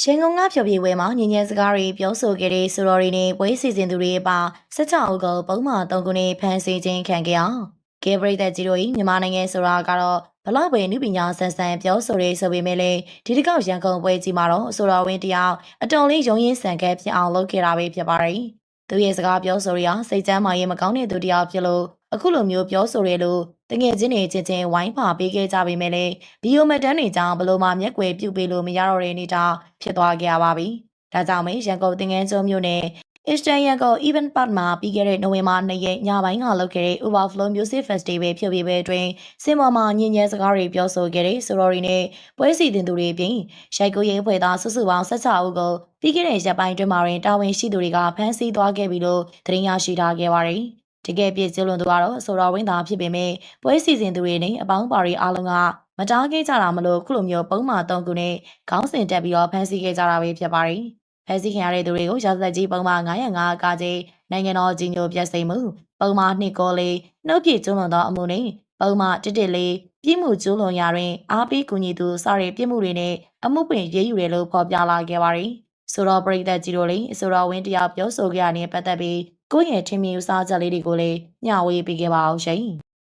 ရန်ကုန်ကဖျော်ဖြေပွဲမှာညဉ့်ညံစကားတွေပြောဆိုခဲ့တဲ့ဆိုတော်ရီနဲ့ပွဲစီစဉ်သူတွေအပါ16ဦးကိုပုံမှန်3ခုနဲ့ဖမ်းဆီးခြင်းခံခဲ့အောင်ကေဘရိတ်ကြီးတို့၏မြန်မာနိုင်ငံဆိုတာကတော့ဘလောက်ပဲနုပညာဆန်းဆန်းပြောဆိုရဲဆိုပေမဲ့လည်းဒီတစ်ခေါက်ရန်ကုန်ပွဲကြီးမှာတော့ဆိုတော်ဝင်းတယောက်အတော်လေးရုံရင်းဆန်ခဲ့ဖြစ်အောင်လုပ်ခဲ့တာပဲဖြစ်ပါတယ်။သူရဲ့စကားပြောဆိုရအောင်စိတ်ချမ်းမာရေးမကောင်းတဲ့သူတယောက်ဖြစ်လို့ အခုလိုမျိုးပြောဆိုရဲလို့တငယ်ချင်းတွေချင်းချင်းဝိုင်းပါပေးခဲ့ကြပေမဲ့လည်းဗီယိုမက်တန်းတွေကြောင့်ဘလို့မှမျက်ကွယ်ပြုတ်ပေးလို့မရတော့တဲ့အနေတောင်ဖြစ်သွားခဲ့ရပါပြီ။ဒါကြောင့်ပဲရန်ကုန်တင်ငန်းကျွန်းမြို့နယ် Eastern Yangon Event Park မှာပြီးခဲ့တဲ့နိုဝင်ဘာ2ရက်ညပိုင်းကလုပ်ခဲ့တဲ့ Overflow Music Festival ဖြစ်ပြီးပဲအတွင်းစင်ပေါ်မှာညဉ့်ညဲစကားတွေပြောဆိုခဲ့တဲ့ Sorority နဲ့ပွဲစီတင်သူတွေအပြင်ရိုက်ကူးရေးဖွဲ့သားစုစုပေါင်း16ဦးကိုပြီးခဲ့တဲ့ရက်ပိုင်းတွင်မှာတွင်တာဝန်ရှိသူတွေကဖမ်းဆီးသွားခဲ့ပြီလို့သတင်းရရှိထားခဲ့ပါတယ်။ တကယ်ပြည့်ကျလွန်သူကတော့ဆိုတော်ဝင်းသားဖြစ်ပေမဲ့ပွဲစီစဉ်သူတွေနဲ့အပေါင်းပါရီအားလုံးကမတားခဲ့ကြတာမလို့ခုလိုမျိုးပုံမှန်၃ခုနဲ့ခေါင်းစဉ်တက်ပြီးတော့ဖမ်းဆီးခဲ့ကြတာပဲဖြစ်ပါတယ်။ဖမ်းဆီးခံရတဲ့သူတွေကိုရာဇသက်ကြီးပုံမှန်905ကကြီးနိုင်ငံတော်ကြီးညိုပြည့်စိမ်မှုပုံမှန်2ကိုလေးနှုတ်ပြကျုံးလွန်သောအမှုနဲ့ပုံမှန်တစ်တစ်လေးပြည်မှုကျူးလွန်ရာတွင်အားပေးကူညီသူစတဲ့ပြည်မှုတွေနဲ့အမှုပင်ရေးယူတယ်လို့ဖော်ပြလာခဲ့ပါတယ်။ဆိုတော့ပရိသတ်ကြီးတို့လည်းဆိုတော့ဝင်းတယောက်ပြောဆိုကြရတဲ့ပတ်သက်ပြီး ကိုယ့်ရဲ့ထင်မြင်ယူဆချက်လေးတွေကိုလည်းမျှဝေပေးခဲ့ပါအောင်ရှင်။